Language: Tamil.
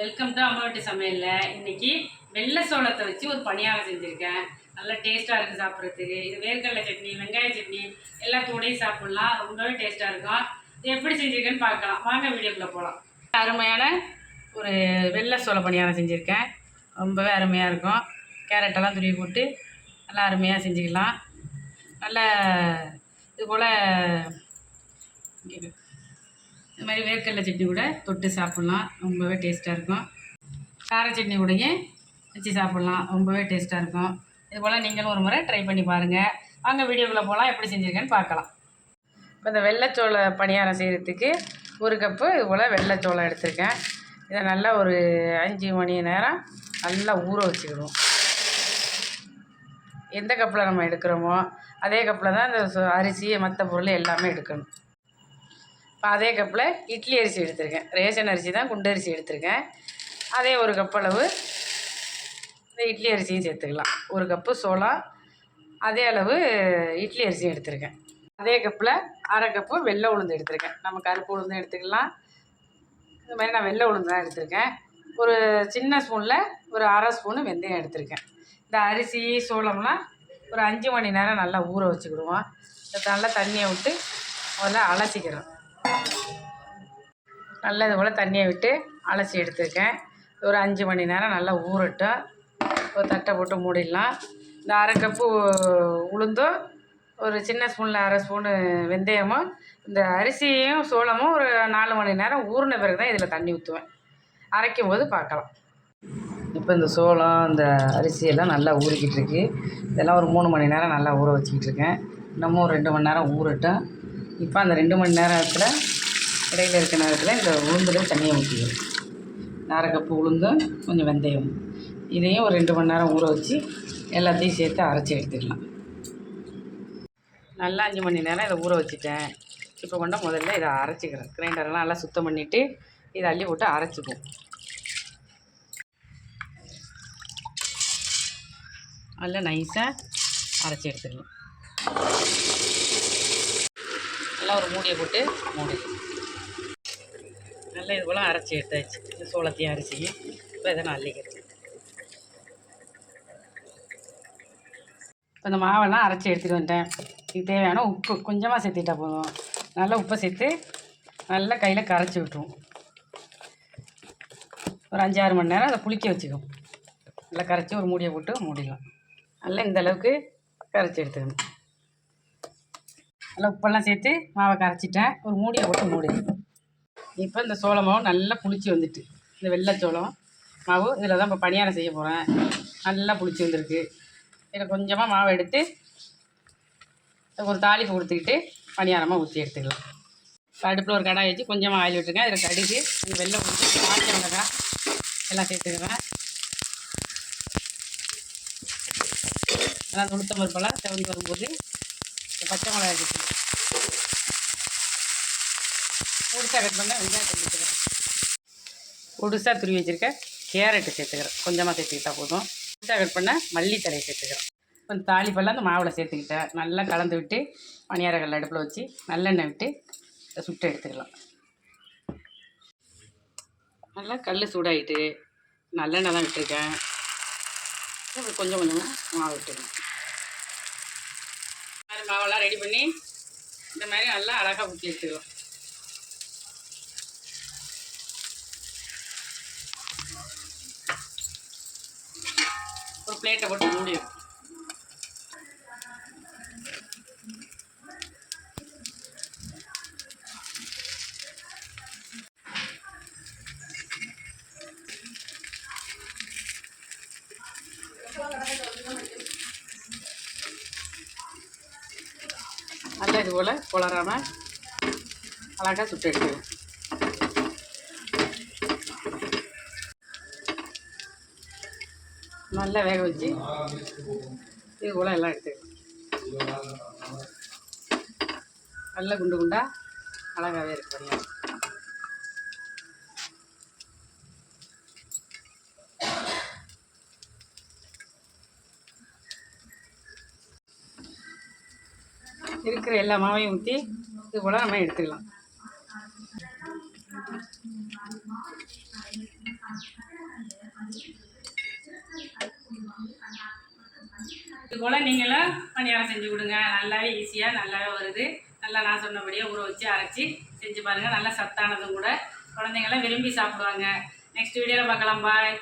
வெல்கம் டு அம்மா வீட்டு சமையலில். இன்னைக்கு வெள்ளை சோளத்தை வச்சு ஒரு பணியாரம் செஞ்சுருக்கேன். நல்லா டேஸ்ட்டாக இருக்குது சாப்பிட்றதுக்கு. இது வேர்க்கடலை சட்னி வெங்காய சட்னி எல்லா கூடையும் சாப்பிட்லாம். ரொம்பவே டேஸ்ட்டாக இருக்கும். இது எப்படி செஞ்சுருக்கேன்னு பார்க்கலாம். வாங்க வீடியோக்குள்ளே போகலாம் அருமையான ஒரு வெள்ளை சோள பணியாரம் செஞ்சுருக்கேன். ரொம்பவே அருமையாக இருக்கும். கேரட்டெல்லாம் துருவி போட்டு நல்லா அருமையாக செஞ்சுக்கலாம். நல்லா இது போல் இது மாதிரி வேர்க்கடலை சட்னி கூட தொட்டு சாப்பிட்லாம். ரொம்பவே டேஸ்ட்டாக இருக்கும். கார சட்னி கூடயும் வச்சு சாப்பிட்லாம். ரொம்பவே டேஸ்ட்டாக இருக்கும். இது போல் நீங்களும் ஒரு முறை ட்ரை பண்ணி பாருங்கள் வாங்க வீடியோக்குள்ளே போகலாம் எப்படி செஞ்சுருக்கேன்னு பார்க்கலாம். இப்போ இந்த வெள்ளைச்சோளை பணியாரம் செய்கிறதுக்கு ஒரு கப்பு இது போல் வெள்ளைச்சோளம் எடுத்திருக்கேன். இதை நல்லா ஒரு அஞ்சு மணி நேரம் நல்லா ஊற வச்சுக்கிடுவோம் எந்த கப்பில் நம்ம எடுக்கிறோமோ அதே கப்பில் தான் இந்த சு- அரிசி மற்ற பொருள் எல்லாமே எடுக்கணும். இப்போ அதே கப்பில் இட்லி அரிசி எடுத்திருக்கேன். ரேஷன் அரிசி தான் குண்டு அரிசி எடுத்திருக்கேன். அதே ஒரு கப் அளவு இந்த இட்லி அரிசியும் சேர்த்துக்கலாம். ஒரு கப்பு சோளம் அதே அளவு இட்லி அரிசியும் எடுத்திருக்கேன். அதே கப்பில் அரை கப்பு வெள்ளை உளுந்து எடுத்திருக்கேன். நம்ம கருப்பு உளுந்து எடுத்துக்கலாம். இந்த மாதிரி நான் வெள்ளை உளுந்து தான் எடுத்திருக்கேன். ஒரு சின்ன ஸ்பூனில் ஒரு அரை ஸ்பூனு வெந்தயம் எடுத்திருக்கேன். இந்த அரிசி சோளம்லாம் ஒரு அஞ்சு மணி நேரம் நல்லா ஊற வச்சுக்கிடுவோம். இதை நல்லா தண்ணியை விட்டு முதல்ல அலசிக்கிறோம். நல்லா இது போல் தண்ணியை விட்டு அலசி எடுத்துருக்கேன். ஒரு அஞ்சு மணி நேரம் நல்லா ஊறட்டும். ஒரு தட்டை போட்டு மூடிடலாம். இந்த அரை கப்பு உளுந்தும் ஒரு சின்ன ஸ்பூனில் அரை ஸ்பூனு வெந்தயமும் இந்த அரிசியும் சோளமும் ஒரு நாலு மணி நேரம் ஊறின பிறகு தான் இதில் தண்ணி ஊற்றுவேன் அரைக்கும் போது பார்க்கலாம். இப்போ இந்த சோளம் இந்த அரிசியெல்லாம் நல்லா ஊறிக்கிட்டு இருக்கு. இதெல்லாம் ஒரு மூணு மணி நேரம் நல்லா ஊற வச்சுக்கிட்டு இருக்கேன். இன்னமும் ஒரு ரெண்டு மணி நேரம் ஊறட்டும். இப்போ அந்த ரெண்டு மணி நேரத்தில் இடையில இருக்க நேரத்தில் இந்த உளுந்துலையும் தண்ணியை ஊற்றிக்கணும் அரை கப்பு உளுந்தும் கொஞ்சம் வெந்தயம். இதையும் ஒரு ரெண்டு மணி நேரம் ஊற வச்சு எல்லாத்தையும் சேர்த்து அரைச்சி எடுத்துக்கலாம். நல்லா அஞ்சு மணி நேரம் இதை ஊற வச்சுட்டேன். இப்போ கொண்ட முதல்ல இதை அரைச்சிக்கிறேன். கிரைண்டர்லாம் நல்லா சுத்தம் பண்ணிவிட்டு இதை அள்ளி போட்டு அரைச்சிக்குவோம். நல்லா நைஸாக அரைச்சி எடுத்துக்கலாம். நல்லா ஒரு மூடியை போட்டு மூடி. நல்லா இது போல் அரைச்சி எடுத்தாச்சு. இந்த சோளத்தையும் அரிசியும் இப்போ இதை நான் அள்ளிக்கிறேன். இப்போ இந்த மாவெல்லாம் அரைச்சி எடுத்துகிட்டு வந்துட்டேன். இதுக்கு தேவையான உப்பு கொஞ்சமாக சேர்த்துட்டா போதும். நல்லா உப்பை சேர்த்து நல்லா கையில் கரைச்சி விட்டுருவோம். ஒரு அஞ்சாறு மணி நேரம் அதை புளிக்க வச்சுக்கும் நல்லா கரைச்சி ஒரு மூடியை போட்டு மூடிடலாம். நல்லா இந்த அளவுக்கு கரைச்சி எடுத்துக்கணும். நல்லா உப்பெல்லாம் சேர்த்து மாவை கரைச்சிட்டேன். ஒரு மூடியை போட்டு மூடி. இப்போ இந்த சோள மாவு நல்லா புளிச்சு வந்துட்டு. இந்த வெள்ளை சோளம் மாவு இதில் தான் இப்போ பணியாரம் செய்ய போகிறேன் நல்லா புளிச்சு வந்திருக்கு. இதில் கொஞ்சமாக மாவை எடுத்து ஒரு தாளிப்பு கொடுத்துக்கிட்டு பணியாரமாக ஊற்றி எடுத்துக்கலாம். அடுப்பில் ஒரு கடாய் வச்சு கொஞ்சமாக ஆயில் விட்டுருக்கேன் இதில் கடுகு இந்த வெள்ளை ஊற்றி காய்ச்ச மிளகாய் எல்லாம் சேர்த்துக்கிறேன். எல்லாம் துளுத்த பருப்பெல்லாம் செவந்து வரும்போது பச்சை மிளகாய் சேர்த்து பொடிசாக கட் பண்ண வெங்காயம் சேர்த்துக்கிறேன். பொடிசாக துருவி வச்சுருக்க கேரட்டு சேர்த்துக்கிறேன். கொஞ்சமாக சேர்த்துக்கிட்டா போதும். பொடிசாக கட் பண்ண மல்லித்தலையை சேர்த்துக்கிறேன். கொஞ்சம் தாளிப்பெல்லாம் அந்த மாவில் சேர்த்துக்கிட்டேன். நல்லா கலந்து விட்டு பணியாரங்கள் அடுப்பில் வச்சு நல்லெண்ணெய் விட்டு இதை சுட்டு எடுத்துக்கலாம். நல்லா கல் சூடாகிட்டு நல்லெண்ணெய் தான் விட்டுருக்கேன். கொஞ்சம் கொஞ்சமாக மாவு விட்டுருக்கேன் மாவெல்லாம் ரெடி பண்ணி இந்த மாதிரி நல்லா அழகாக ஊற்றி எடுத்துக்கலாம் ஒரு பிளேட்டை போட்டு மூடிடும் Thank you. நல்லா இது போல் குளராமல் அழகாக சுட்டு எடுத்துவோம் நல்லா வேக வச்சு இது போல் எல்லாம் எடுத்துக்கலாம் நல்லா குண்டு குண்டாக அழகாகவே இருக்கு இருக்கிற எல்லா மாவையும் ஊற்றி இது போல் நம்ம எடுத்துக்கலாம். இது போல் நீங்களும் பணியாரம் செஞ்சு கொடுங்க. நல்லாவே ஈஸியாக நல்லாவே வருது. நல்லா நான் சொன்னபடியே ஊற வச்சு அரைச்சி செஞ்சு பாருங்கள் நல்லா சத்தானதும் கூட. குழந்தைங்களாம் விரும்பி சாப்பிடுவாங்க. நெக்ஸ்ட் வீடியோவில் பார்க்கலாம். பாய்